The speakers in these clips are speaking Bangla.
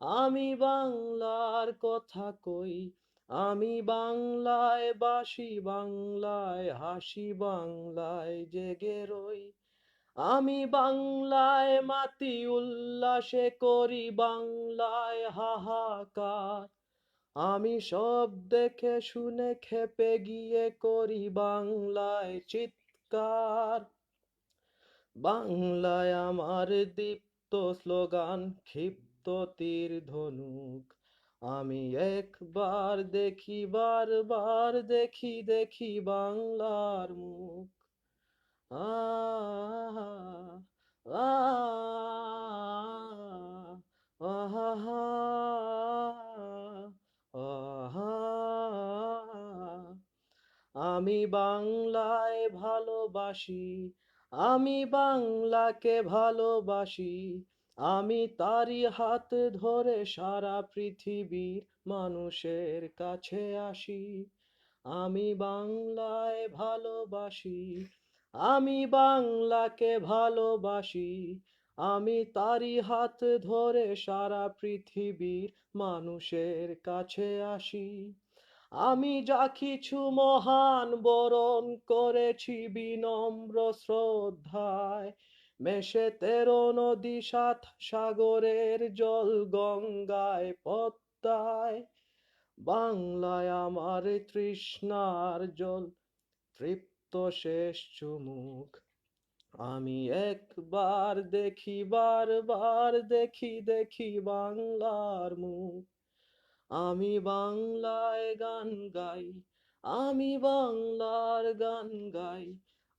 আমি বাংলার কথা কই, আমি বাংলায় বাসি বাংলায়, হাসি বাংলায় জেগে রই। আমি বাংলায় মাতি উল্লাসে করি, বাংলায় হাহাকার। আমি সব দেখে শুনে খেপে গিয়ে করি, বাংলায় চিৎকার। বাংলায় আমার দীপ্ত স্লোগান ক্ষিপ্ত তীর ধনুক। আমি একবার দেখি, বারবার দেখি দেখি বাংলার মুখ। আমি বাংলায় ভালোবাসি, আমি বাংলাকে ভালোবাসি। আমি তারই হাত ধরে সারা পৃথিবীর মানুষের কাছে আসি। আমি বাংলায় ভালোবাসি, আমি বাংলাকে ভালোবাসি, আমি তারই হাত ধরে সারা পৃথিবীর মানুষের কাছে আসি। আমি যা কিছু মহান বরণ করেছি বিনম্র শ্রদ্ধায় মেশে তেরো নদী সাত সাগরের জল গঙ্গায় পদ্মায়। বাংলায় আমার তৃষ্ণার জল, তৃপ্ত শেষ চুমুক। আমি একবার দেখি, বারবার দেখি দেখি বাংলার মুখ। আমি বাংলায় গান গাই, আমি বাংলার গান গাই।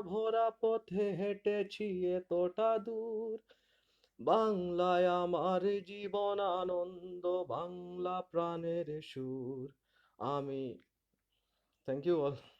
ভরা পথে হেঁটেছি এতটা দূর। বাংলায় আমার জীবন আনন্দ, বাংলা প্রাণের সুর। আমি থ্যাংক ইউ অল